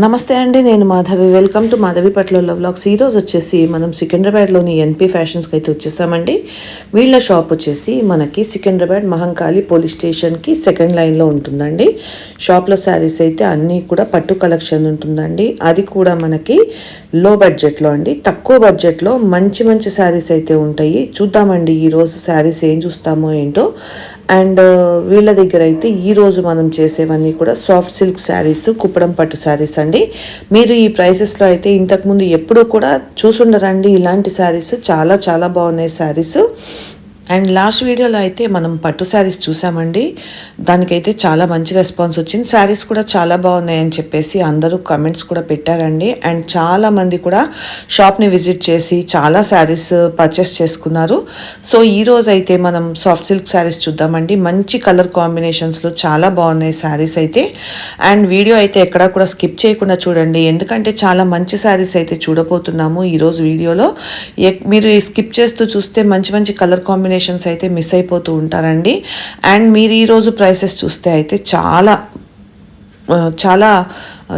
నమస్తే అండి నేను మాధవి. వెల్కమ్ టు మాధవి పట్ల వ్లాగ్స్ ఈరోజు వచ్చేసి మనం సికింద్రాబాద్లోని ఎన్పి ఫ్యాషన్స్కి అయితే వచ్చేసామండి. వీళ్ళ షాప్ వచ్చేసి మనకి సికింద్రాబాద్ మహంకాళి పోలీస్ స్టేషన్కి సెకండ్ లైన్లో ఉంటుందండి. షాప్లో శారీస్ అయితే అన్నీ కూడా పట్టు కలెక్షన్ ఉంటుందండి. అది కూడా మనకి లో బడ్జెట్లో అండి. తక్కువ బడ్జెట్లో మంచి మంచి శారీస్ అయితే ఉంటాయి. చూద్దామండి ఈరోజు శారీస్ ఏం చూస్తామో ఏంటో. అండ్ వీళ్ళ దగ్గర అయితే ఈరోజు మనం చేసేవన్నీ కూడా సాఫ్ట్ సిల్క్ శారీస్ కుప్పడం పట్టు శారీస్ అండి. మీరు ఈ ప్రైసెస్లో అయితే ఇంతకుముందు ఎప్పుడూ కూడా చూసుండరండి. ఇలాంటి శారీస్ చాలా చాలా బాగున్నాయి శారీస్. అండ్ లాస్ట్ వీడియోలో అయితే మనం పట్టు శారీస్ చూసామండి. దానికైతే చాలా మంచి రెస్పాన్స్ వచ్చింది. శారీస్ కూడా చాలా బాగున్నాయని చెప్పేసి అందరూ కమెంట్స్ కూడా పెట్టారండి. అండ్ చాలా మంది కూడా షాప్ని విజిట్ చేసి చాలా శారీస్ పర్చేస్ చేసుకున్నారు. సో ఈ అయితే మనం సాఫ్ట్ సిల్క్ శారీస్ చూద్దామండి. మంచి కలర్ కాంబినేషన్స్లో చాలా బాగున్నాయి శారీస్ అయితే. అండ్ వీడియో అయితే ఎక్కడా కూడా స్కిప్ చేయకుండా చూడండి. ఎందుకంటే చాలా మంచి శారీస్ అయితే చూడబోతున్నాము ఈరోజు వీడియోలో. ఎక్- మీరు స్కిప్ చేస్తూ చూస్తే మంచి మంచి కలర్ కాంబినేషన్ కాంబినేషన్స్ అయితే మిస్ అయిపోతూ ఉంటారండి. అండ్ మీరు ఈరోజు ప్రైసెస్ చూస్తే అయితే చాలా చాలా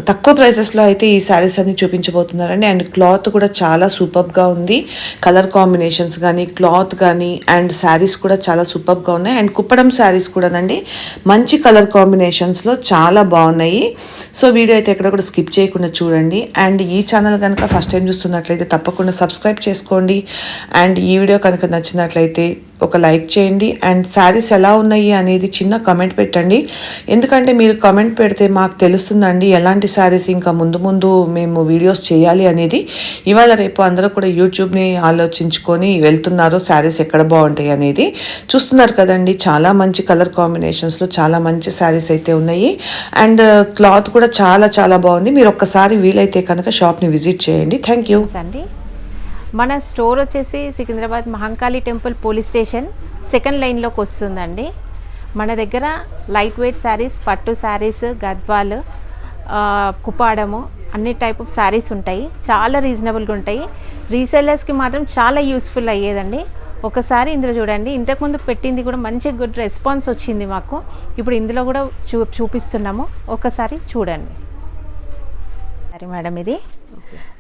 తక్కువ ప్రైసెస్లో అయితే ఈ శారీస్ అన్ని చూపించబోతున్నారండి. అండ్ క్లాత్ కూడా చాలా సూపర్గా ఉంది. కలర్ కాంబినేషన్స్ కానీ క్లాత్ కానీ అండ్ శారీస్ కూడా చాలా సూపర్గా ఉన్నాయి. అండ్ కుప్పడం శారీస్ కూడానండి మంచి కలర్ కాంబినేషన్స్లో చాలా బాగున్నాయి. సో వీడియో అయితే ఎక్కడ కూడా స్కిప్ చేయకుండా చూడండి. అండ్ ఈ ఛానల్ కనుక ఫస్ట్ టైం చూస్తున్నట్లయితే తప్పకుండా సబ్స్క్రైబ్ చేసుకోండి. అండ్ ఈ వీడియో కనుక నచ్చినట్లయితే ఒక లైక్ చేయండి. అండ్ శారీస్ ఎలా ఉన్నాయి అనేది చిన్న కమెంట్ పెట్టండి. ఎందుకంటే మీరు కమెంట్ పెడితే మాకు తెలుస్తుందండి ఎలాంటి శారీస్ ఇంకా ముందు ముందు మేము వీడియోస్ చేయాలి అనేది. ఇవాళ రేపు అందరూ కూడా యూట్యూబ్ని ఆలోచించుకొని వెళ్తున్నారు శారీస్ ఎక్కడ బాగుంటాయి అనేది. చూస్తున్నారు కదండి చాలా మంచి కలర్ కాంబినేషన్స్లో చాలా మంచి శారీస్ అయితే ఉన్నాయి. అండ్ uh, క్లాత్ కూడా చాలా చాలా బాగుంది. మీరు ఒక్కసారి వీలైతే కనుక షాప్ని విజిట్ చేయండి. థ్యాంక్ యూ అండి. మన స్టోర్ వచ్చేసి Secunderabad Mahankali temple police station. Second లైన్లోకి వస్తుందండి. మన దగ్గర లైట్ వెయిట్ శారీస్ పట్టు శారీస్ గద్వాలు కుపాడము అన్ని టైప్ ఆఫ్ శారీస్ ఉంటాయి. చాలా రీజనబుల్గా ఉంటాయి. రీసెల్లర్స్కి మాత్రం చాలా యూస్ఫుల్ అయ్యేదండి. ఒకసారి ఇందులో చూడండి. ఇంతకుముందు పెట్టింది కూడా మంచి గుడ్ రెస్పాన్స్ వచ్చింది మాకు. ఇప్పుడు ఇందులో కూడా చూ చూపిస్తున్నాము. ఒకసారి చూడండి. సరే మేడం ఇది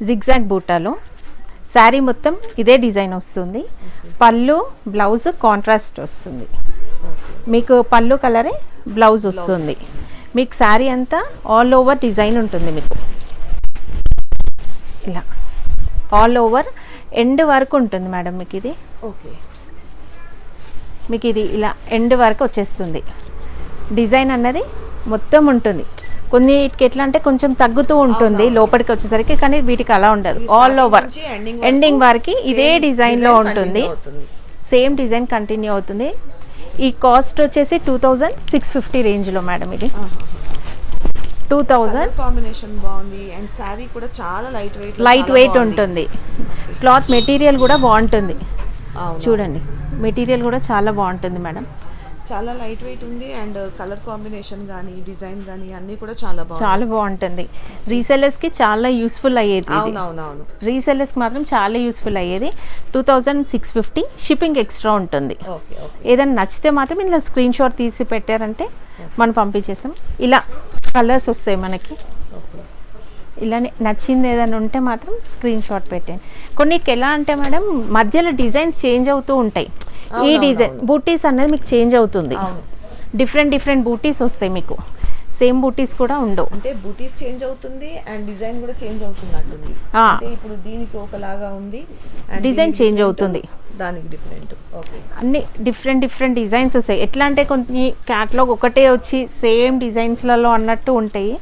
జిగ్జాగ్ బూటాలో. శారీ మొత్తం ఇదే డిజైన్ వస్తుంది. పళ్ళు బ్లౌజ్ కాంట్రాస్ట్ వస్తుంది. మీకు పళ్ళు కలరే బ్లౌజ్ వస్తుంది. మీకు శారీ అంతా ఆల్ ఓవర్ డిజైన్ ఉంటుంది మీకు. ఇలా. ఆల్ ఓవర్ ఎండ్ వరకు ఉంటుంది మేడం మీకు ఇది. ఓకే మీకు ఇది ఇలా ఎండ్ వరకు వచ్చేస్తుంది. డిజైన్ అన్నది మొత్తం ఉంటుంది. కొన్నిటికి ఎట్లా అంటే కొంచెం తగ్గుతూ ఉంటుంది లోపలికి వచ్చేసరికి కానీ వీటికి అలా ఉండదు. ఆల్ ఓవర్ ఎండింగ్ వరకు ఇదే డిజైన్లో ఉంటుంది. సేమ్ డిజైన్ కంటిన్యూ అవుతుంది. ఈ కాస్ట్ వచ్చేసి టూ థౌజండ్ సిక్స్ ఫిఫ్టీ రేంజ్లో మేడం ఇది. టూ థౌజండ్ కాంబినేషన్ బాగుంది. అండ్ శారీ కూడా చాలా లైట్ వెయిట్ లైట్ వెయిట్ ఉంటుంది. క్లాత్ మెటీరియల్ కూడా బాగుంటుంది. చూడండి. మెటీరియల్ కూడా చాలా బాగుంటుంది మేడం చాలా లైట్ వెయిట్ ఉంది అండ్ కలర్ కాంబినేషన్ కానీ డిజైన్ కానీ అన్ని కూడా చాలా బాగుంది చాలా బాగుంటుంది. రీసెల్లర్స్కి చాలా యూస్ఫుల్ అయ్యేది. అవునవునవును. రీసెల్లర్స్కి మాత్రం చాలా యూస్ఫుల్ అయ్యేది. Two thousand six fifty shipping extra ఉంటుంది. ఏదైనా నచ్చితే మాత్రం ఇలా స్క్రీన్ షాట్ తీసి పెట్టారంటే మనం పంపించేసాం. ఇలా కలర్స్ వస్తాయి మనకి. ఇలానే నచ్చింది ఏదైనా ఉంటే మాత్రం స్క్రీన్ షాట్ పెట్టండి కొన్నిటికి ఎలా అంటే మేడం మధ్యలో డిజైన్స్ చేంజ్ అవుతూ ఉంటాయి. ఈ డిజైన్ బూటీస్ అనేది మీకు చేంజ్ అవుతుంది. డిఫరెంట్ డిఫరెంట్ బూటీస్ వస్తాయి మీకు. సేమ్ బూటీస్ కూడా ఉండవు. అంటే బూటీస్ చేంజ్ అవుతుంది అండ్ డిజైన్ కూడా చేంజ్ అవుతున్నట్టుంది. అంటే ఇప్పుడు దీనికి ఒకలాగా ఉంది డిజైన్ చేంజ్ అవుతుంది. దానికి డిఫరెంట్ ఓకే. అన్ని డిఫరెంట్ డిఫరెంట్ డిజైన్స్ వస్తాయి. ఎట్లా అంటే కొన్ని క్యాట్లాగ్ ఒకటే వచ్చి సేమ్ డిజైన్స్లలో అన్నట్టు ఉంటాయి.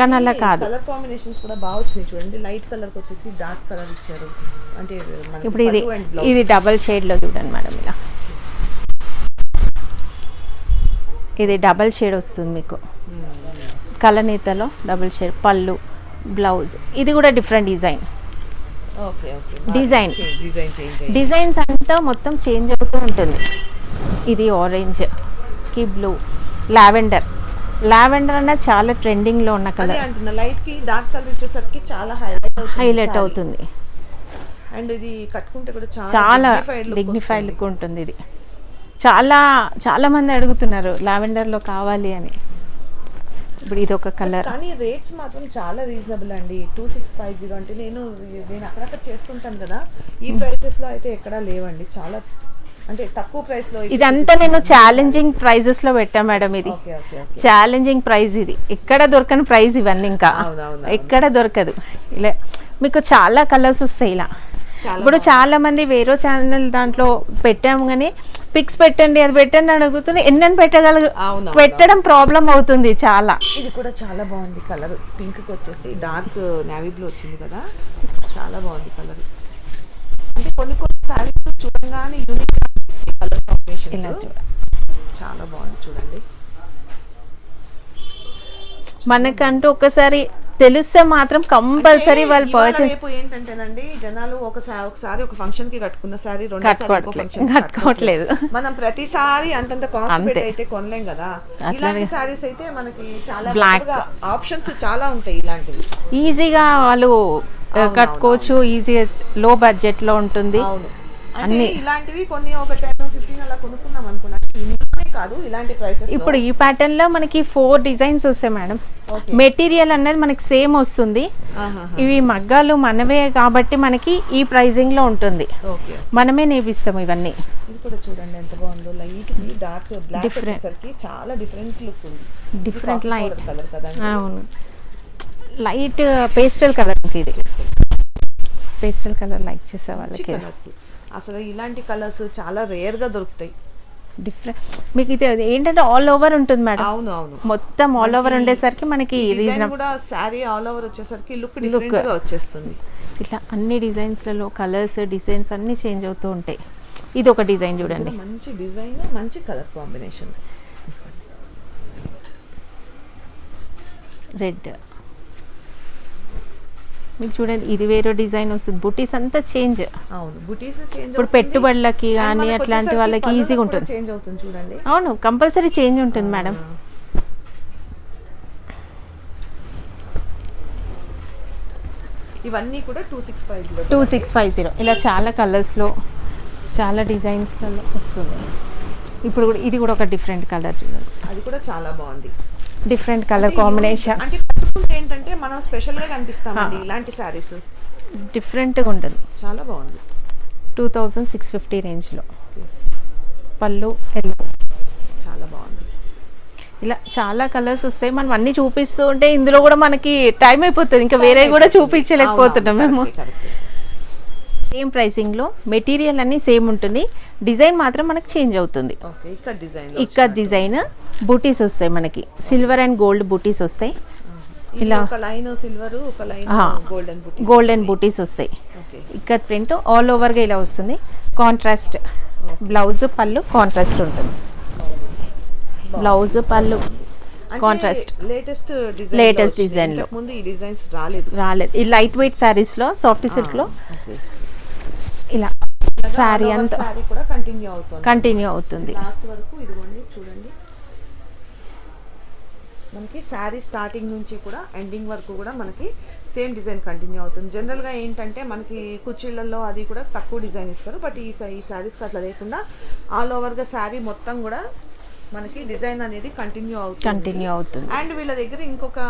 కానీ అలా కాదు. కలర్ కాంబినేషన్స్ కూడా బాగా వచ్చినాయి చూడండి. లైట్ కలర్ వచ్చేసి డార్క్ కలర్ ఇచ్చారు. అంటే ఇప్పుడు ఇది. ఇది డబల్ షేడ్లో చూడండి మేడం ఇలా. ఇది డబల్ షేడ్ వస్తుంది మీకు. కలనీతలో డబుల్ షేడ్ పళ్ళు బ్లౌజ్. ఇది కూడా డిఫరెంట్ డిజైన్. డిజైన్. డిజైన్స్ అంతా మొత్తం చేంజ్ అవుతూ ఉంటుంది. ఇది ఆరెంజ్కి బ్లూ లావెండర్. లావెండర్ అన్నది చాలా ట్రెండింగ్లో ఉన్న అదే కలర్ లైట్కి డార్క్ కలర్ ఇచ్చేసరికి చాలా హైలైట్ అవుతుంది హైలైట్ అవుతుంది. అండ్ ఇది కట్టుకుంటే కూడా చాలా డిగ్నిఫైడ్. లుక్ ఉంటుంది ఇది. చాలా చాలా మంది అడుగుతున్నారు లావెండర్లో కావాలి అని. ఇప్పుడు ఇది ఒక కలర్. కానీ రేట్స్ మాత్రం చాలా రీజనబుల్ అండి. టూ సిక్స్ ఫైవ్ జీరో అంటే నేను నేను అక్కడక్కడ చేస్తుంటాను కదా ఈ ప్రైసెస్లో అయితే ఎక్కడా లేవండి. చాలా అంటే తక్కువ ప్రైస్లో ఇదంతా నేను ఛాలెంజింగ్ ప్రైజెస్లో పెట్టా మేడం ఇది. ఛాలెంజింగ్ ప్రైజ్ ఇది. ఎక్కడ దొరకని ప్రైజ్ ఇవన్నీ ఇంకా. ఎక్కడ దొరకదు. ఇలా మీకు చాలా కలర్స్ వస్తాయి ఇలా. ఇప్పుడు చాలా మంది వేరే ఛానల్ దాంట్లో పెట్టాము కానీ పిక్స్ పెట్టండి అది పెట్టండి అని అడుగుతుంది ఎన్నని పెట్టగలగు అవును పెట్టడం ప్రాబ్లం అవుతుంది చాలా. ఇది కూడా చాలా బాగుంది కలర్. పింక్ వచ్చేసి డార్క్ నేవీ బ్లూ వచ్చింది కదా. చాలా బాగుంది కలర్. అంటే కొన్ని కొన్ని సారీస్ చూడంగానే యూనిక్ కలర్ కాంబినేషన్ చాలా బాగుంది చూడండి. మనకంటూ ఒకసారి తెలిస్తే మాత్రం కంపల్సరీ వాళ్ళు పర్చేస్ ఏంటంటేనండి జనాలు ఒకసారి ఒకసారి ఒక ఫంక్షన్కి కట్టుకున్న సారీ రెండు కట్టుకోవట్లేదు. మనం ప్రతిసారి అంతంత కాస్ట్. పెట్టి అయితే కొనలేం కదా. ఇలాంటి సారీస్ అయితే మనకి చాలా Black. ఆప్షన్స్ చాలా ఉంటాయి ఇలాంటివి ఈజీగా వాళ్ళు కట్టుకోవచ్చు ఈజీగా లో బడ్జెట్లో ఉంటుంది అంటే ఇలాంటివి కొన్ని ఒక టెన్ ఫిఫ్టీన్ అలా కొనుక్కున్నాం అనుకున్నా కాదు ఇలాంటి ప్రైసెస్ ఇప్పుడు ఈ ప్యాటర్న్లో మనకి ఫోర్ డిజైన్స్ వస్తాయి మేడం. మెటీరియల్ అనేది మనకి సేమ్ వస్తుంది. ఇవి మగ్గాలు మనవే కాబట్టి మనకి ఈ ప్రైజింగ్లో ఉంటుంది. మనమే నేపిస్తాం ఇవన్నీ. ఇది కూడా చూడండి ఎంత బాగుందో. Light dark black. వచ్చేసరికి చాలా డిఫరెంట్ లుక్ ఉంది. డిఫరెంట్ లైట్ కలర్ కదా అవును. లైట్ పేస్టల్ కలర్ ఇది. పేస్టల్ కలర్ లైక్ చేసే వాళ్ళకి. అసలు ఇలాంటి కలర్స్ చాలా రేర్గా దొరుకుతాయి. డిఫరెంట్ మీకు ఇది ఏంటంటే ఆల్ ఓవర్ ఉంటుంది మేడం అవును అవును. మొత్తం ఆల్ ఓవర్ ఉండేసరికి మనకి రీజనబుల్ కూడా శారీ ఆల్ ఓవర్ వచ్చేసరికి లుక్గా వచ్చేస్తుంది. ఇట్లా అన్ని డిజైన్స్లలో కలర్స్ డిజైన్స్ అన్ని చేంజ్ అవుతూ ఉంటాయి. ఇది ఒక డిజైన్ చూడండి. మంచి డిజైన్ మంచి కలర్ కాంబినేషన్ రెడ్ మీకు చూడండి ఇది వేరే డిజైన్ వస్తుంది. బుటీస్ అంతా చేంజ్. అవును బుటీస్ చేంజ్ ఇప్పుడు పెట్టుబడులకి కానీ అట్లాంటి వాళ్ళకి ఈజీగా ఉంటుంది. చేంజ్ అవుతుంది చూడండి. అవును కంపల్సరీ చేంజ్ ఉంటుంది మేడం ఇవన్నీ కూడా two six five zero two six five zero ఇలా చాలా కలర్స్లో చాలా డిజైన్స్లలో వస్తుంది. ఇప్పుడు కూడా ఇది కూడా ఒక డిఫరెంట్ కలర్ చూడండి. అది కూడా చాలా బాగుంది. డిఫరెంట్ కలర్ కాంబినేషన్ అంటే ఏంటంటే మనం స్పెషల్గా కనిపిస్తామండి ఇలాంటి శారీస్ డిఫరెంట్గా ఉంటుంది. చాలా బాగుంది. టూ థౌజండ్ సిక్స్ ఫిఫ్టీ రేంజ్లో పళ్ళు ఎల్లో. చాలా బాగుంది. ఇలా చాలా కలర్స్ వస్తాయి. మనం అన్ని చూపిస్తూ ఉంటే ఇందులో కూడా మనకి టైం అయిపోతుంది. ఇంకా వేరే కూడా చూపించలేకపోతున్నాం మేము. సేమ్ ప్రైసింగ్లో మెటీరియల్ అన్నీ సేమ్ ఉంటుంది. డిజైన్ మాత్రం మనకి చేంజ్ అవుతుంది. ఇక్కడ డిజైన్ డిజైన్ బూటీస్ వస్తాయి మనకి. సిల్వర్ అండ్ గోల్డ్ బూటీస్ వస్తాయి. ఇలా. గోల్డెన్ బూటీస్ వస్తాయి. ఓకే. ఇక్కడ ప్రింట్ ఆల్ ఓవర్గా ఇలా వస్తుంది. కాంట్రాస్ట్ బ్లౌజ్ పళ్ళు కాంట్రాస్ట్ ఉంటుంది. బ్లౌజ్ పళ్ళు contrast latest design Latest design లో. ముందు ఈ డిజైన్స్ రాలేదు. రాలేదు. ఈ లైట్ వెయిట్ శారీస్లో సాఫ్ట్ సిల్క్లో ఓకే ఇలా. శారీ అంతా. సారీ కూడా కంటిన్యూ అవుతుంది. కంటిన్యూ అవుతుంది. లాస్ట్ వరకు ఇదిగోండి చూడండి. మనకి శారీ స్టార్టింగ్ నుంచి కూడా ఎండింగ్ వరకు కూడా మనకి సేమ్ డిజైన్ కంటిన్యూ అవుతుంది. జనరల్గా ఏంటంటే మనకి కుర్చీలలో అది కూడా తక్కువ డిజైన్ ఇస్తారు. బట్ ఈ ఈ శారీస్కి అట్లా లేకుండా ఆల్ ఓవర్గా శారీ మొత్తం కూడా మనకి డిజైన్ అనేది కంటిన్యూ అవుతుంది. కంటిన్యూ అవుతుంది. అండ్ వీళ్ళ దగ్గర ఇంకొక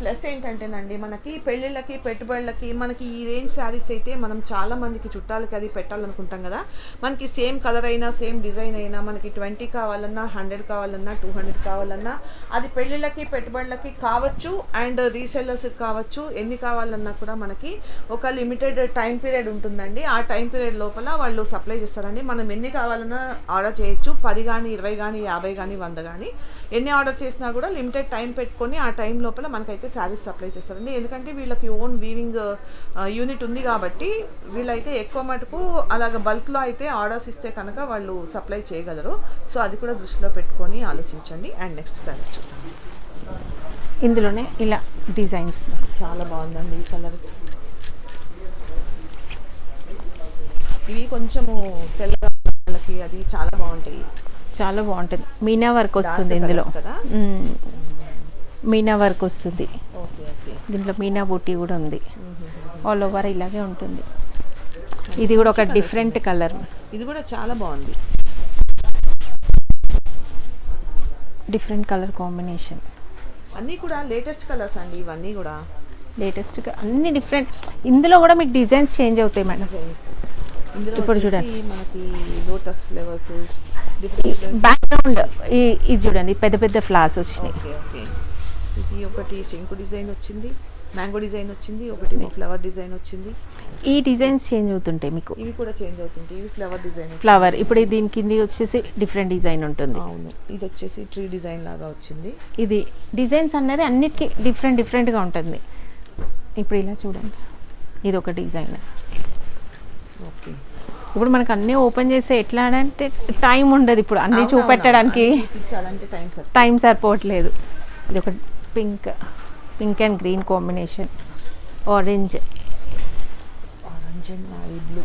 ప్లస్ ఏంటంటేనండి మనకి పెళ్ళిళ్ళకి పెట్టుబడులకి మనకి ఈ రేంజ్ శారీస్ అయితే మనం చాలా మందికి చుట్టాలకి అది పెట్టాలనుకుంటాం కదా. మనకి సేమ్ కలర్ అయినా సేమ్ డిజైన్ అయినా మనకి ట్వంటీ కావాలన్నా హండ్రెడ్ కావాలన్నా టూ హండ్రెడ్ కావాలన్నా అది పెళ్ళిళ్ళకి పెట్టుబడులకి కావచ్చు అండ్ రీసెల్లర్స్ కావచ్చు ఎన్ని కావాలన్నా కూడా మనకి ఒక లిమిటెడ్ టైం పీరియడ్ ఉంటుందండి. ఆ టైం పీరియడ్ లోపల వాళ్ళు సప్లై చేస్తారండి. మనం ఎన్ని కావాలన్నా ఆర్డర్ చేయొచ్చు. పది కానీ ఇరవై కానీ యాభై కానీ వంద కానీ ఎన్ని ఆర్డర్ చేసినా కూడా లిమిటెడ్ టైం పెట్టుకొని ఆ టైం లోపల మనకైతే శారీస్ సప్లై చేస్తారండి. ఎందుకంటే వీళ్ళకి ఓన్ వీవింగ్ యూనిట్ ఉంది కాబట్టి వీళ్ళైతే ఎక్కువ మటుకు అలాగ బల్క్లో అయితే ఆర్డర్స్ ఇస్తే కనుక వాళ్ళు సప్లై చేయగలరు. సో అది కూడా దృష్టిలో పెట్టుకొని ఆలోచించండి. అండ్ నెక్స్ట్ శారీస్ చూద్దాం. ఇందులోనే ఇలా డిజైన్స్. చాలా బాగుందండి ఈ కలర్. ఇవి కొంచెము తెల్లగా ఉన్న వాళ్ళకి అది చాలా బాగుంటాయి. చాలా బాగుంటుంది. మీనా వర్క్ వస్తుంది ఇందులో. మీనా వర్క్ వస్తుంది. Okay okay. దీంట్లో మీనా బూటీ కూడా ఉంది. ఆల్ ఓవర్ ఇలాగే ఉంటుంది. ఇది కూడా ఒక డిఫరెంట్ కలర్ ఇది కూడా చాలా బాగుంది. డిఫరెంట్ కలర్ కాంబినేషన్ అన్నీ కూడా లేటెస్ట్ కలర్స్ అండి ఇవన్నీ కూడా. లేటెస్ట్గా అన్ని డిఫరెంట్ ఇందులో కూడా మీకు డిజైన్స్ చేంజ్ అవుతాయి మేడం ఇప్పుడు చూడండి. మనకి లోటస్ ఫ్లేవర్స్ బ్యాక్గ్రౌండ్ ఈ ఇది చూడండి పెద్ద పెద్ద ఫ్లాస్ వచ్చినాయి. ఇది ఒకటి శంకు డిజైన్ వచ్చింది మ్యాంగో డిజైన్ వచ్చింది ఒకటి ఫ్లవర్ డిజైన్ వచ్చింది. ఈ డిజైన్స్ చేంజ్ అవుతుంటాయి మీకు. ఇవి కూడా చేంజ్ అవుతుంటాయి ఇవి ఫ్లవర్ డిజైన్ ఫ్లవర్ ఇప్పుడు దీని కింది వచ్చేసి డిఫరెంట్ డిజైన్ ఉంటుంది. అవును ఇది వచ్చేసి ట్రీ డిజైన్ లాగా వచ్చింది. ఇది డిజైన్స్ అనేది అన్నిటికీ డిఫరెంట్ డిఫరెంట్గా ఉంటుంది. ఇప్పుడు ఇలా చూడండి ఇది ఒక డిజైన్. ఓకే. ఇప్పుడు మనకు అన్నీ ఓపెన్ చేస్తే ఎట్లా అంటే టైం ఉండదు ఇప్పుడు. అన్నీ చూపెట్టడానికి టైం సార్ టైం సరిపోవట్లేదు. ఇది ఒక pink pink and green combination. Orange. Orange and navy blue.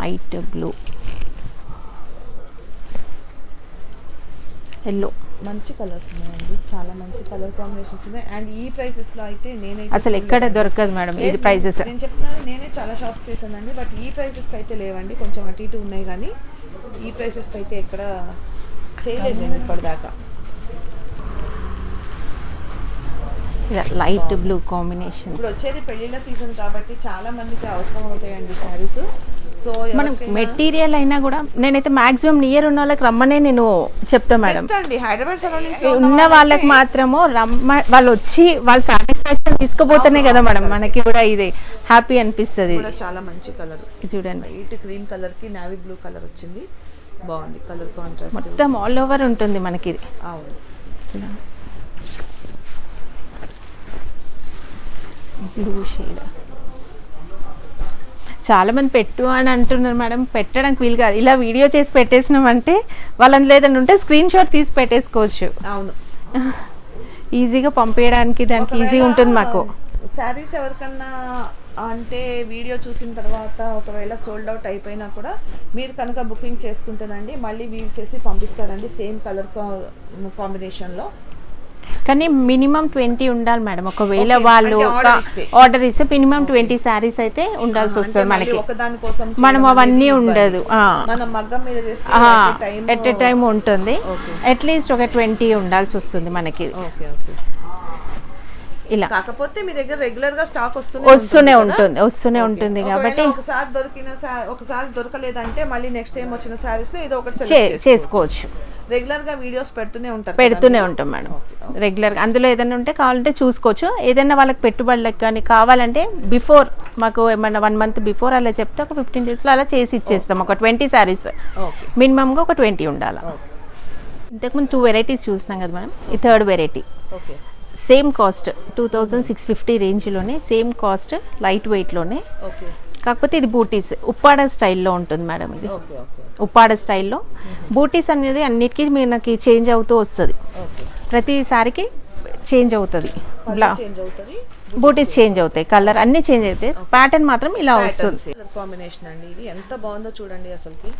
Light blue. Yellow. మంచి కలర్స్ ఉన్నాయండి. చాలా మంచి కలర్ కాంబినేషన్స్ ఉన్నాయి. అండ్ ఈ ప్రైసెస్లో అయితే నేనైతే అసలు ఎక్కడ దొరకదు మేడం ఇది లేదు, ప్రైజెస్ నేను చెప్తున్నాను నేనే చాలా షాప్స్ చేశానండి. బట్ ఈ ప్రైసెస్ అయితే లేవండి. కొంచెం అటు ఇటు ఉన్నాయి కానీ ఈ ప్రైసెస్ అయితే ఎక్కడ చేయలేదు నేను ఇప్పటిదాకా. లైట్ బ్లూ కాంబినేషన్ ఇప్పుడు వచ్చేది పెళ్ళిళ్ళ సీజన్ కాబట్టి చాలా మందికి అవసరం అవుతాయండి శారీస్. సో మనం మెటీరియల్ అయినా కూడా నేనైతే మాక్సిమం నియర్ ఉన్న వాళ్ళకి రమ్మనే నేను చెప్తా మేడం. హైదరాబాద్ సరౌండింగ్స్ ఉన్న వాళ్ళకి మాత్రము రమ్మ వాళ్ళు వచ్చి వాళ్ళ సాటిస్ఫాక్షన్ తీసుకుపోతేనే కదా మేడం మనకి కూడా ఇది హ్యాపీ అనిపిస్తుంది. చాలా మంచి కలర్ చూడండి. వైట్ క్రీమ్ కలర్కి నావీ బ్లూ కలర్ వచ్చింది. బాగుంది. కలర్ కాంట్రాస్ట్ మొత్తం ఆల్ ఓవర్ ఉంటుంది మనకి ఇది. అవును. బ్లూ షేడ్ చాలా మంది పెట్టు అని అంటున్నారు మేడం. పెట్టడానికి వీలు కాదు. ఇలా వీడియో చేసి పెట్టేసినామంటే వాళ్ళని లేదంటే ఉంటే స్క్రీన్ షాట్ తీసి పెట్టేసుకోవచ్చు. అవును. ఈజీగా పంపించడానికి దానికి ఈజీ ఉంటుంది మాకు. శారీస్ ఎవరికన్నా అంటే వీడియో చూసిన తర్వాత ఒకవేళ సోల్డ్ అవుట్ అయిపోయినా కూడా మీరు కనుక బుకింగ్ చేసుకుంటేనండి మళ్ళీ వీవ్ చేసి పంపిస్తారండి సేమ్ కలర్ కాంబినేషన్లో కానీ మినిమం ట్వంటీ ఉండాలి మేడం. ఒకవేళ వాళ్ళు. ఆర్డర్ ఇస్తే. మినిమం ట్వంటీ శారీస్ అయితే ఉండాల్సి వస్తుంది మనకి. మనం అవన్నీ ఉండదు. ఎట్ ఎ టైం ఉంటుంది. అట్లీస్ట్ ఒక ట్వంటీ ఉండాల్సి వస్తుంది మనకి. ఇలా. కాకపోతే మీ దగ్గర రెగ్యులర్గా స్టాక్ వస్తూనే వస్తూనే? ఉంటుంది వస్తూనే. ఉంటుంది కాబట్టి ఒకసారి దొరికిన ఒకసారి దొరకలేదంటే మళ్ళీ నెక్స్ట్ టైం వచ్చిన సారీస్లో ఏదో ఒకటి చేసుకోవచ్చు. రెగ్యులర్గా వీడియోస్ పెడుతూనే ఉంటారు పెడుతూనే? ఉంటాం మేడం. రెగ్యులర్గా అందులో ఏదైనా ఉంటే కావాలంటే చూసుకోవచ్చు. ఏదైనా వాళ్ళకి పెట్టుబడులకు కానీ కావాలంటే బిఫోర్ మాకు ఏమన్నా వన్ మంత్ బిఫోర్ అలా చెప్తే ఒక ఫిఫ్టీన్ డేస్లో అలా చేసి ఇచ్చేస్తాం. ఒక ట్వంటీ శారీస్. ఓకే. మినిమంగా ఒక ట్వంటీ ఉండాలి. ఇంతకుముందు టూ వెరైటీస్ చూసినాం కదా మేడం. ఈ third variety. Okay. Same cost two thousand six fifty రేంజ్లోనే same cost light వెయిట్లోనే. కాకపోతే ఇది బూటీస్ ఉప్పాడ స్టైల్లో ఉంటుంది మేడం ఇది. ఉప్పాడ స్టైల్లో. బూటీస్ అనేది అన్నిటికీ మనకి చేంజ్ అవుతూ వస్తుంది. ప్రతిసారికి చేంజ్ అవుతుంది. బ్లా బూటీస్ చేంజ్ అవుతాయి. కలర్ అన్నీ చేంజ్ అవుతాయి. ప్యాటర్న్ మాత్రం ఇలా వస్తుంది. కాంబినేషన్ అండి. ఇది ఎంత బాగుందో చూడండి అసలుకి.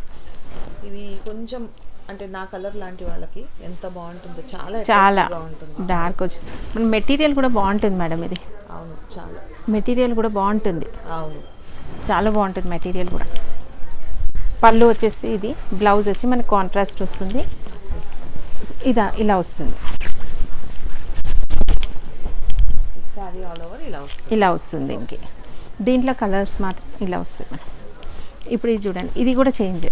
ఇది కొంచెం అంటే నా కలర్ లాంటి వాళ్ళకి ఎంత బాగుంటుందో చాలా చాలా ఉంటుంది. డార్క్ వచ్చింది. మన మెటీరియల్ కూడా బాగుంటుంది మేడం ఇది. అవును చాలా. మెటీరియల్ కూడా బాగుంటుంది. అవును. చాలా బాగుంటుంది మెటీరియల్ కూడా. పళ్ళు వచ్చేసి ఇది బ్లౌజ్ వచ్చి మనకి కాంట్రాస్ట్ వస్తుంది. ఇదా ఇలా వస్తుంది. సారీ ఆల్ ఓవర్ ఇలా వస్తుంది. ఇలా వస్తుంది ఇంక. దీంట్లో కలర్స్ మాత్రం ఇలా వస్తుంది ఇప్పుడు ఇది చూడండి ఇది కూడా చేంజ్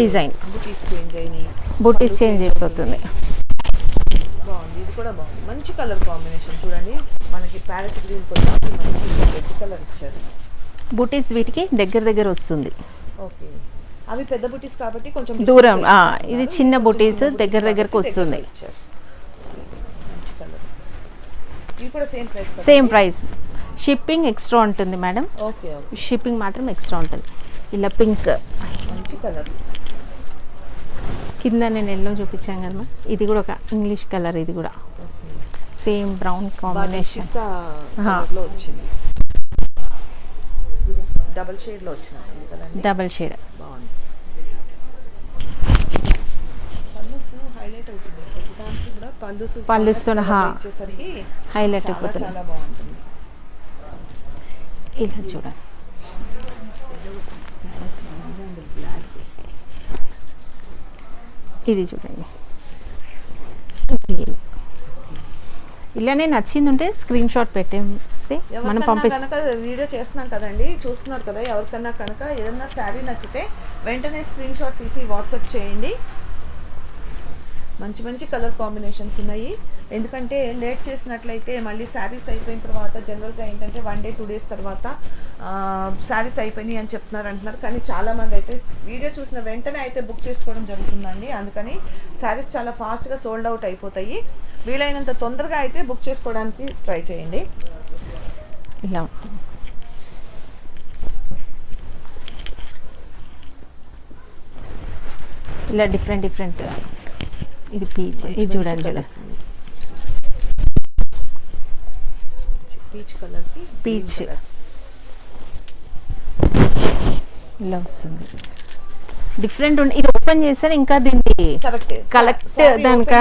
డిజైన్. బుటీస్ చేంజ్ అయినాయి. బూటీస్ చేంజ్ అయిపోతుంది. బాగుంది. ఇది కూడా బాగుంది. మంచి కలర్ కాంబినేషన్ చూడండి. మనకి ప్యారెట్ గ్రీన్ మంచి రెడ్ కలర్ ఇచ్చారు. బూటీస్ వీటికి దగ్గర దగ్గర వస్తుంది. ఓకే అవి పెద్ద బుటీస్ కాబట్టి కొంచెం దూరం ఇది. చిన్న బుటీస్ దగ్గర దగ్గరకు వస్తుంది. Same price same price shipping extra ఉంటుంది మేడం షిప్పింగ్ మాత్రం ఎక్స్ట్రా ఉంటుంది. ఇలా పింక్. మంచి కలర్ కింద నేను ఎల్లో చూపించాను కదా. ఇది కూడా ఒక ఇంగ్లీష్ కలర్ ఇది కూడా. సేమ్ బ్రౌన్ కాంబినేషన్ వచ్చింది. డబల్ షేడ్లో వచ్చింది. కదండి డబల్ షేడ్ బాగుంది. హైలైట్ అయిపోతుంది. ఇలా చూడండి. ఇది చూడండి. ఇలానే నచ్చింది ఉంటే స్క్రీన్ షాట్ పెట్టేస్తే మనం పంపిస్తాం కనుక వీడియో చేస్తున్నాం కదండి చూస్తున్నారు కదా ఎవరికన్నా కనుక ఏదన్నా శారీ నచ్చితే వెంటనే స్క్రీన్ షాట్ తీసి వాట్సాప్ చేయండి. మంచి మంచి కలర్ కాంబినేషన్స్ ఉన్నాయి. ఎందుకంటే లేట్ చేసినట్లయితే మళ్ళీ శారీస్ అయిపోయిన తర్వాత జనరల్గా ఏంటంటే వన్ డే టూ డేస్ తర్వాత శారీస్ అయిపోయినాయి అని చెప్తున్నారు అంటున్నారు. కానీ చాలా మంది అయితే వీడియో చూసిన వెంటనే అయితే బుక్ చేసుకోవడం జరుగుతుందండి. అందుకని శారీస్ చాలా ఫాస్ట్గా సోల్డ్ అవుట్ అయిపోతాయి. వీలైనంత తొందరగా అయితే బుక్ చేసుకోవడానికి ట్రై చేయండి. ఇలా. ఇలా డిఫరెంట్ డిఫరెంట్ ఇది పీచ్ ఇది చూడండి. చూడండి పీచ్ కలర్కి Peach. ఇలా వస్తుంది. డిఫరెంట్ ఇది ఓపెన్ చేస్తే ఇంకా దీన్ని Correct దానికా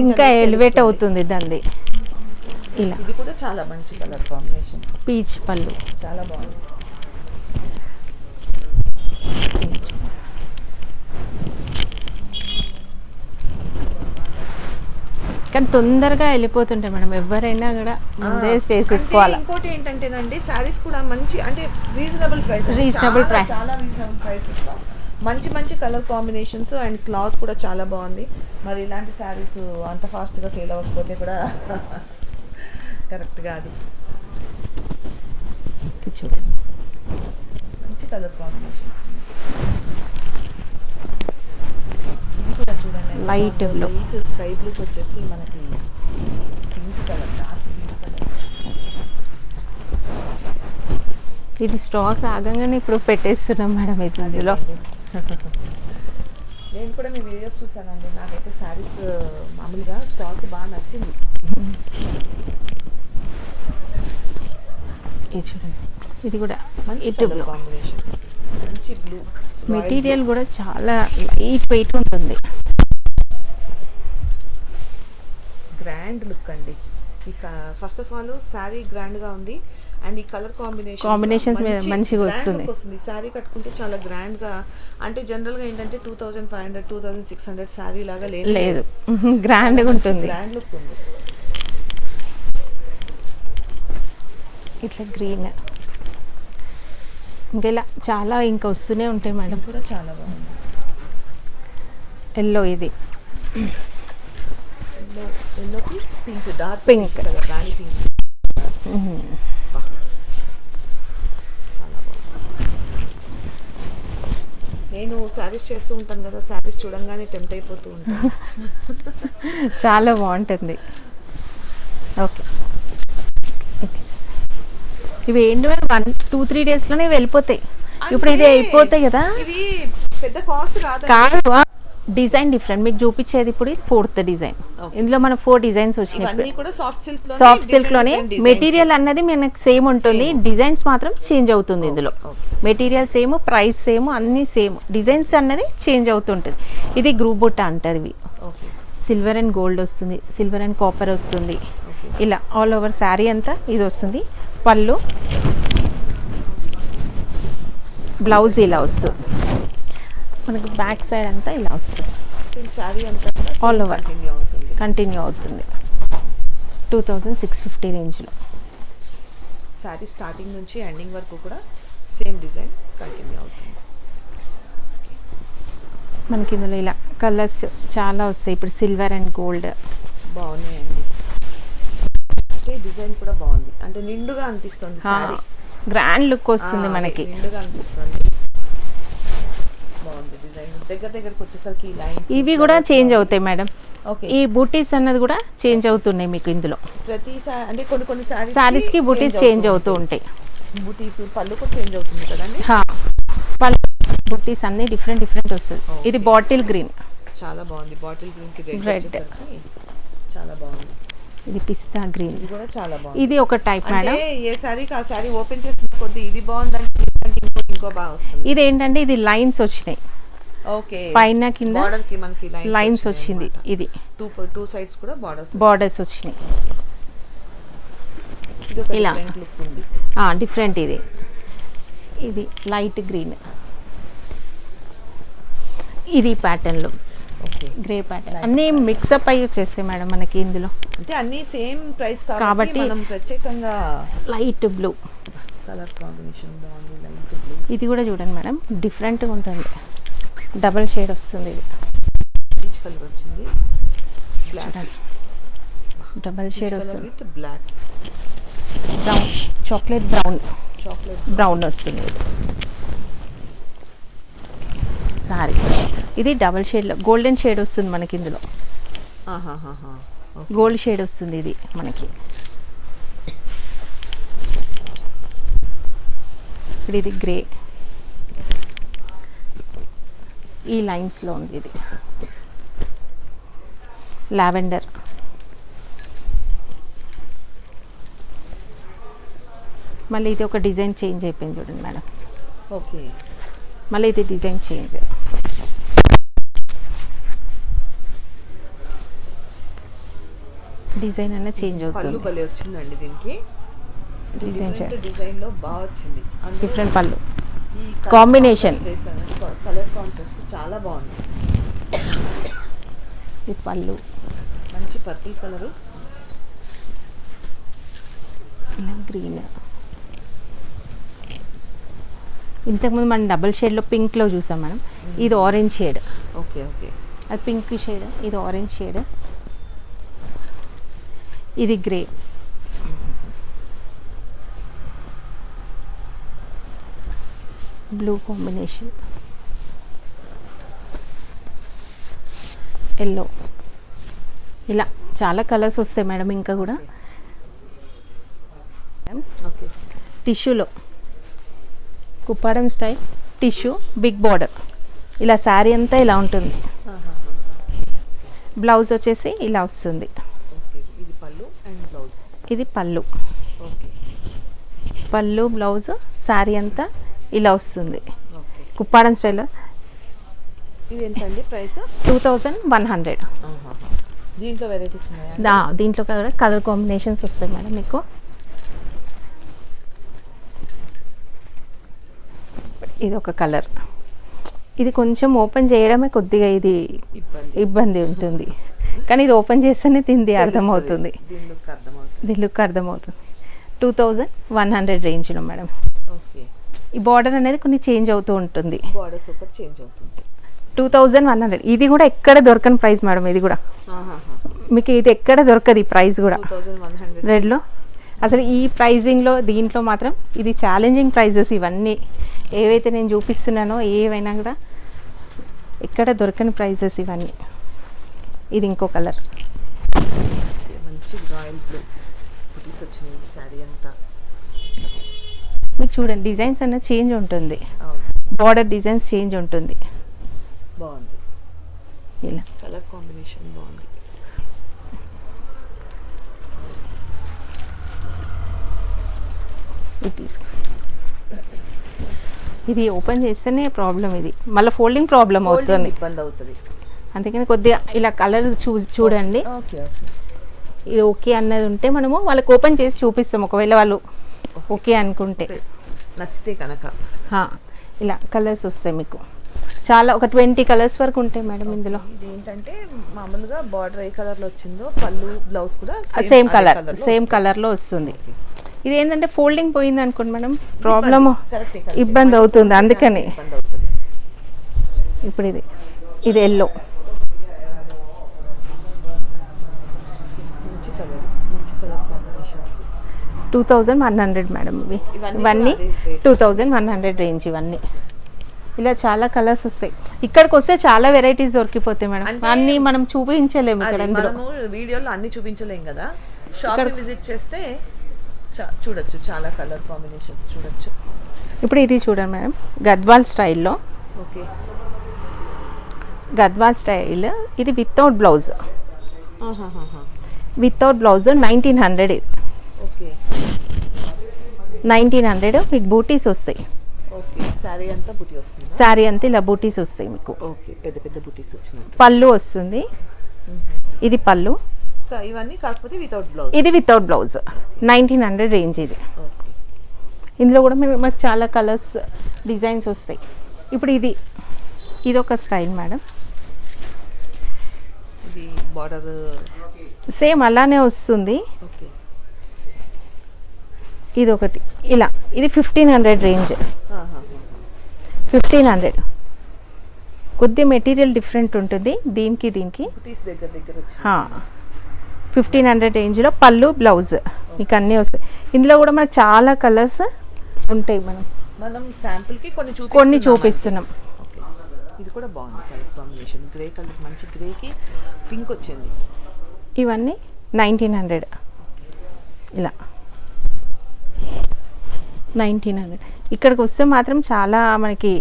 ఇంకా ఎలివేట్. అవుతుంది దాన్ని ఇలా. ఇది కూడా చాలా మంచి కలర్ కాంబినేషన్. పీచ్ పళ్ళు. చాలా బాగుంది. కానీ తొందరగా వెళ్ళిపోతుంటాయి మేడం. ఎవరైనా కూడా ముందే చేసేసుకోవాలి. ఇంకోటి ఏంటంటేనండి సారీస్ కూడా మంచి అంటే రీజనబుల్ ప్రైస్ Reasonable price. చాలా రీజనబుల్ ప్రైసెస్ మంచి మంచి కలర్ కాంబినేషన్స్ అండ్ క్లాత్ కూడా చాలా బాగుంది. మరి ఇలాంటి శారీస్ అంత ఫాస్ట్గా సేల్ అవ్వకపోతే కూడా కరెక్ట్ కాదు. చూడండి. మంచి కలర్ కాంబినేషన్స్ చూడండి. Blue. Light స్కై బ్లూకి వచ్చేసి మనకి pink colour dark pink colour. ఇది స్టాక్ రాగానే ఇప్పుడు పెట్టేస్తున్నాం మేడం ఇది ఇందులో నేను కూడా మీ వీడియోస్ చూసానండి. నాకైతే శారీస్ మామూలుగా స్టాక్ బాగా నచ్చింది. ఇది చూడండి. ఇది కూడా మంచి ఇటు కలర్ బ్లూ కాంబినేషన్ మంచి బ్లూ మెటీరియల్ కూడా చాలా లైట్ వెయిట్ ఉంటుంది. గ్రాండ్ లుక్ అండి. ఇక ఫస్ట్ ఆఫ్ ఆల్ శారీ గ్రాండ్గా ఉంది. అండ్ ఈ కలర్ కాంబినేషన్ Combinations మీద మంచిగా వస్తుంది. వస్తుంది. శారీ కట్టుకుంటే చాలా గ్రాండ్గా అంటే జనరల్గా ఏంటంటే two thousand five hundred two thousand six hundred sari లాగా లేదు. లేదు గ్రాండ్గా ఉంటుంది. గ్రాండ్ లుక్ ఉంది. ఇట్లా గ్రీన్ ఇంకా ఇలా చాలా ఇంకా వస్తూనే ఉంటాయి మేడం. కూడా చాలా బాగుంది. ఎల్లో ఇది. ఎల్లో ఎల్లోకి pink dark. Colour rani pink నేను శారీస్ చేస్తూ ఉంటాను కదా శారీస్ చూడంగానే టెంప్ట్ అయిపోతూ ఉంటాను. చాలా బాగుంటుంది. ఓకే. ఇవి ఏంటి వన్ టూ త్రీ డేస్లోనే వెళ్ళిపోతాయి. ఇప్పుడు ఇది అయిపోతాయి కదా? ఇవి పెద్ద కాస్ట్ కాదు కాదు డిజైన్ డిఫరెంట్. మీకు చూపించేది ఇప్పుడు ఫోర్త్ డిజైన్. ఇందులో మన ఫోర్ డిజైన్స్ వచ్చినాయి సాఫ్ట్ సిల్క్లోనే మెటీరియల్ అన్నది మనకి సేమ్ ఉంటుంది. డిజైన్స్ మాత్రం చేంజ్ అవుతుంది ఇందులో. మెటీరియల్ సేమ్ ప్రైస్ సేమ్ అన్ని సేమ్. డిజైన్స్ అన్నది చేంజ్ అవుతుంటుంది. ఇది గ్రూప్ బుట్ట అంటారు ఇవి. సిల్వర్ అండ్ గోల్డ్ వస్తుంది. సిల్వర్ అండ్ కాపర్ వస్తుంది. ఇలా ఆల్ ఓవర్ శారీ అంతా ఇది వస్తుంది. పళ్ళు. బ్లౌజ్ ఇలా వస్తుంది. మనకి బ్యాక్ సైడ్ అంతా ఇలా వస్తుంది. All over. కంటిన్యూ అవుతుంది. కంటిన్యూ అవుతుంది టూ థౌజండ్ సిక్స్ ఫిఫ్టీ రేంజ్లో. శారీ స్టార్టింగ్ నుంచి ఎండింగ్ వరకు కూడా సేమ్ డిజైన్ కంటిన్యూ అవుతుంది. మనకి ఇందులో ఇలా కలర్స్ చాలా వస్తాయి. ఇప్పుడు సిల్వర్ అండ్ గోల్డ్ బాగున్నాయండి. డిజైన్ కూడా బాగుంది. అంటే నిండుగా అనిపిస్తుంది గ్రాండ్ లుక్ వస్తుంది మనకి. నిండుగా అనిపిస్తుంది. బాగుంది డిజైన్ దగ్గర దగ్గరకు వచ్చేసరికి లైన్ ఇవి కూడా చేంజ్ అవుతాయి మేడం ఓకే ఈ బూటీస్ అన్నది కూడా చేంజ్ అవుతున్నాయి మీకు ఇందులో. ప్రతి అంటే కొన్ని కొన్ని సారీస్కి బూటీస్ చేంజ్ అవుతూ ఉంటాయి. బూటీస్ పళ్ళు కూడా చేంజ్ అవుతుంది కదండి. పళ్ళు బూటీస్ అన్ని డిఫరెంట్ డిఫరెంట్ వస్తుంది ఇది బాటిల్ గ్రీన్ చాలా బాగుంది. బాటిల్ గ్రీన్కి రెడ్ చాలా బాగుంది. ఇది పిస్తా గ్రీన్ ఇది కూడా చాలా బాగుంది. ఇది ఒక టైప్ మేడం ఏ శారీకి ఆ శారీ ఓపెన్ చేస్తున్న కొద్ది ఇది బాగుందంటే ఇంకో బాగా వస్తుంది. ఇది ఏంటంటే ఇది లైన్స్ వచ్చినాయి. ఓకే. పైన కింద బార్డర్కి మనకి లైన్స్ వచ్చింది ఇది. టూ టూ సైడ్స్ కూడా బార్డర్స్ బార్డర్స్ వచ్చినాయి. ఇలా. డిఫరెంట్ ఇది. ఇది లైట్ గ్రీన్ ఇది ప్యాటర్న్లో గ్రే ప్యాటర్న్ అన్నీ మిక్సప్ అయ్యి వచ్చేస్తాయి మేడం మనకి ఇందులో. అంటే అన్ని సేమ్ ప్రైస్ కాబట్టి ప్రత్యేకంగా లైట్ బ్లూ కలర్ కాంబినేషన్ బాగుంది. ఇది కూడా చూడండి మేడం. డిఫరెంట్గా ఉంటుంది. డబల్ షేడ్ వస్తుంది ఇది. పీచ్ కలర్ వచ్చింది. చూడండి. డబల్ షేడ్ వస్తుంది. With black brown chocolate brown. Chocolate brown వస్తుంది. సారీ. ఇది డబల్ షేడ్లో గోల్డెన్ షేడ్ వస్తుంది మనకి ఇందులో. గోల్డ్ షేడ్ వస్తుంది ఇది మనకి. ఇప్పుడు ఇది గ్రే. ఈ లైన్స్లో ఉంది ఇది. లావెండర్. మళ్ళీ ఇది ఒక డిజైన్ చేంజ్ అయిపోయింది చూడండి మేడం. ఓకే. మళ్ళీ ఇది డిజైన్ చేంజ్. డిజైన్ అనేది చేంజ్ అవుతుంది. వచ్చిందండి దీనికి. డిజైన్ చేంజ్ డిజైన్లో బాగా వచ్చింది. డిఫరెంట్ పళ్ళు. Combination. కలర్ కాన్సెస్ట్ చాలా బాగుంది. ఈ పళ్ళు. మంచి పర్పుల్ కలర్ ఇలా గ్రీన్ ఇంతకుముందు మనం డబుల్ షేడ్లో పింక్లో చూసాం మనం ఇది ఆరెంజ్ షేడ్ ఓకే ఓకే అది పింక్ షేడ్ ఇది ఆరెంజ్ షేడ్ ఇది గ్రే బ్లూ కాంబినేషన్ ఎల్లో ఇలా చాలా కలర్స్ వస్తాయి మేడం ఇంకా కూడా. టిష్యూలో Kuppadam style tissue big border ఇలా శారీ అంతా ఇలా ఉంటుంది. బ్లౌజ్ వచ్చేసి ఇలా వస్తుంది. ఇది పళ్ళు అండ్ బ్లౌజ్ ఇది పళ్ళు. ఓకే పళ్ళు బ్లౌజ్ శారీ అంతా ఇలా వస్తుంది. కుప్పాడం స్టైల్. ఇది ఎంత అండి price? Two thousand one hundred. దీంట్లో వెరైటీస్ ఉన్నాయా? దీంట్లో కూడా కలర్ కాంబినేషన్స్ వస్తాయి మేడం మీకు. ఇది ఒక కలర్. ఇది కొంచెం ఓపెన్ చేయడమే కొద్దిగా ఇది ఇబ్బంది. ఉంటుంది. కానీ ఇది ఓపెన్ చేస్తేనే తింది అర్థమవుతుంది. దీని లుక్ అర్థమవుతుంది. దీని లుక్ అర్థమవుతుంది. టూ థౌజండ్ వన్ హండ్రెడ్ రేంజ్లో మేడం. ఓకే. ఈ బార్డర్ అనేది కొన్ని చేంజ్ అవుతూ ఉంటుంది. బార్డర్స్ ఒకటి చేంజ్ అవుతుంది. టూ థౌజండ్ వన్ హండ్రెడ్ ఇది కూడా ఎక్కడ దొరకని ప్రైస్ మేడం ఇది కూడా. మీకు ఇది ఎక్కడ దొరకదు ఈ ప్రైస్ కూడా. రెడ్లో అసలు ఈ ప్రైజింగ్లో దీంట్లో మాత్రం ఇది ఛాలెంజింగ్ ప్రైజెస్ ఇవన్నీ. ఏవైతే నేను చూపిస్తున్నానో ఏవైనా కూడా ఎక్కడ దొరకని ప్రైజెస్ ఇవన్నీ. ఇది ఇంకో కలర్ మంచి రాయల్ బ్లూ కుటీస్ వచ్చింది శారీ అంతా మీకు చూడండి డిజైన్స్ అనేది చేంజ్ ఉంటుంది. బార్డర్ డిజైన్స్ చేంజ్ ఉంటుంది. బాగుంది. ఇలా. కలర్ కాంబినేషన్ బాగుంది. ఇది తీసుకో. ఇది ఓపెన్ చేస్తేనే ప్రాబ్లం ఇది. మళ్ళీ ఫోల్డింగ్ ప్రాబ్లం అవుతుంది. ఇబ్బంది అవుతుంది. అందుకని కొద్దిగా ఇలా కలర్ చూ చూడండి. ఇది ఓకే అన్నది ఉంటే మనము వాళ్ళకి ఓపెన్ చేసి చూపిస్తాం. ఒకవేళ వాళ్ళు ఓకే అనుకుంటే. నచ్చితే కనుక. ఇలా కలర్స్ వస్తాయి మీకు. చాలా ఒక ట్వంటీ కలర్స్ వరకు ఉంటాయి మేడం ఇందులో. ఇది ఏంటంటే మామూలుగా బార్డర్ ఏ కలర్లో వచ్చిందో పళ్ళు బ్లౌజ్ కూడా సేమ్ కలర్ సేమ్ కలర్లో వస్తుంది. ఇది ఏంటంటే ఫోల్డింగ్ పోయింది అనుకోండి మేడం ప్రాబ్లమ్ ఇబ్బంది అవుతుంది అందుకని. ఇప్పుడు ఇది ఇది ఎల్లో మంచి కలర్ మంచి colour combinations two thousand one hundred madam ఇవి. ఇవన్నీ. Two thousand one hundred range ఇవన్నీ. ఇలా చాలా కలర్స్ వస్తాయి. ఇక్కడికి వస్తే చాలా వెరైటీస్ దొరికిపోతాయి మేడం. అన్నీ మనం చూపించలేము ఇక్కడ వీడియోలో అన్ని చూపించలేం కదా. షాప్ విజిట్ చేస్తే చూడొచ్చు. చాలా కలర్ కాంబినేషన్స్ చూడొచ్చు. ఇప్పుడు ఇది చూడండి మేడం. గద్వాల్ స్టైల్లో. ఓకే. గద్వాల్ స్టైల్. ఇది without blouse. Without blouse nineteen hundred. ఇది నైన్టీన్ హండ్రెడ్ మీకు బూటీస్ వస్తాయి. ఓకే. శారీ అంతా బుటీ వస్తుంది? శారీ అంతా ఇలా బూటీస్ వస్తాయి మీకు. ఓకే. పెద్ద పెద్ద బుటీస్ వచ్చినట్టు. పళ్ళు వస్తుంది. ఇది పళ్ళు. ఇవన్నీ కాకపోతే వితౌట్ బ్లౌజ్ ఇది without blouse nineteen hundred range ఇది. ఇందులో కూడా మీకు మాకు చాలా కలర్స్ డిజైన్స్ వస్తాయి. ఇప్పుడు ఇది ఇది ఒక స్టైల్ మేడం బార్డర్ సేమ్ అలానే వస్తుంది. ఇది ఒకటి ఇలా. ఇది fifteen hundred range fifteen hundred కొద్ది మెటీరియల్ డిఫరెంట్ ఉంటుంది. దీనికి దీనికి. ఫిఫ్టీన్ హండ్రెడ్ రేంజ్లో పళ్ళు బ్లౌజ్ మీకు అన్నీ వస్తాయి. ఇందులో కూడా మనకు చాలా కలర్స్ ఉంటాయి మనం. మనం శాంపుల్కి కొన్ని కొన్ని చూపిస్తున్నాం. ఇది కూడా బాగుంది కలర్ కాంబినేషన్ గ్రే కలర్ మంచి గ్రేకి పింక్ వచ్చింది. ఇవన్నీ నైన్టీన్ హండ్రెడ్ ఇలా. Nineteen hundred. ఇక్కడికి వస్తే మాత్రం చాలా మనకి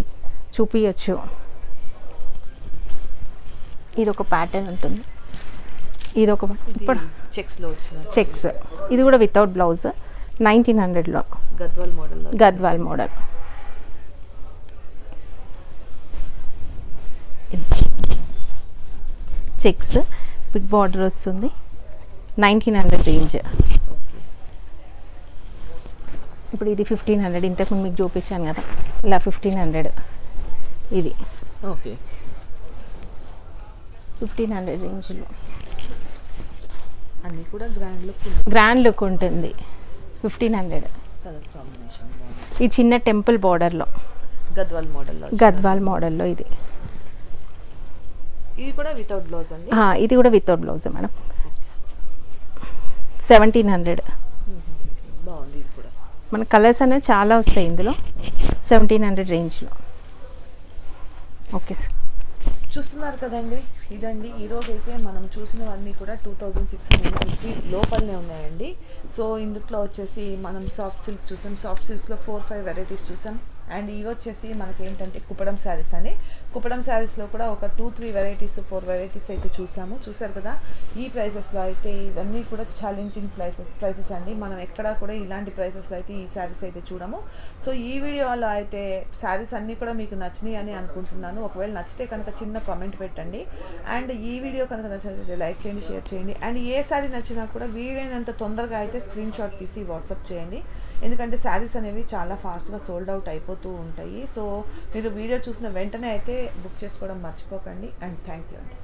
చూపించచ్చు ఇది ఒక ప్యాటర్న్ ఉంటుంది ఇది ఒక ఇప్పుడు చెక్స్లో వచ్చిన చెక్స్. ఇది కూడా వితౌట్ బ్లౌజ్ నైన్టీన్ హండ్రెడ్లో. Gadwal model Gadwal model. Checks. Big border వస్తుంది. Nineteen hundred range. ఇప్పుడు ఇది ఫిఫ్టీన్ హండ్రెడ్ ఇంతకుముందు మీకు చూపించాను కదా. ఇలా ఫిఫ్టీన్ హండ్రెడ్ ఇది. ఓకే. ఫిఫ్టీన్ హండ్రెడ్ రేంజ్లో అన్ని కూడా గ్రాండ్ లుక్ గ్రాండ్ లుక్ ఉంటుంది. ఫిఫ్టీన్ హండ్రెడ్ ఈ చిన్న టెంపుల్ బార్డర్లో గద్వాల్ మోడల్లో గద్వాల్ మోడల్లో ఇది. ఇది కూడా వితౌట్ బ్లౌజ్ అండి? ఇది కూడా without blouse madam. Seventeen hundred మన కలర్స్ అనేవి చాలా వస్తాయి ఇందులో. సెవెంటీన్ హండ్రెడ్ రేంజ్లో ఓకే చూస్తున్నారు కదండి ఇదండి. ఈరోజు అయితే మనం చూసినవన్నీ కూడా two thousand six hundred fifty లోపలనే ఉన్నాయండి. సో ఇందులో వచ్చేసి మనం సాఫ్ట్ సిల్క్ చూసాం. సాఫ్ట్ సిల్క్లో ఫోర్ ఫైవ్ వెరైటీస్ చూసాం. అండ్ ఇవి వచ్చేసి మనకి ఏంటంటే కుప్పడం శారీస్ అండి. కుప్పడం శారీస్లో కూడా ఒక two three varieties four varieties అయితే చూసాము. చూసారు కదా ఈ ప్రైసెస్లో అయితే ఇవన్నీ కూడా ఛాలెంజింగ్ ప్రైసెస్ ప్రైసెస్ అండి. మనం ఎక్కడా కూడా ఇలాంటి ప్రైసెస్లో అయితే ఈ శారీస్ అయితే చూడము. సో ఈ వీడియోలో అయితే శారీస్ అన్నీ కూడా మీకు నచ్చినాయి అని అనుకుంటున్నాను. ఒకవేళ నచ్చితే కనుక చిన్న కామెంట్ పెట్టండి. అండ్ ఈ వీడియో కనుక నచ్చినట్లయితే లైక్ చేయండి షేర్ చేయండి. అండ్ ఏ శారీ నచ్చినా కూడా వీలైనంత తొందరగా అయితే స్క్రీన్ షాట్ తీసి వాట్సాప్ చేయండి. ఎందుకంటే శారీస్ అనేవి చాలా ఫాస్ట్గా సోల్డ్ అవుట్ అయిపోతూ ఉంటాయి. సో మీరు వీడియో చూసిన వెంటనే అయితే బుక్ చేసుకోవడం మర్చిపోకండి. అండ్ థ్యాంక్ యూ అండి.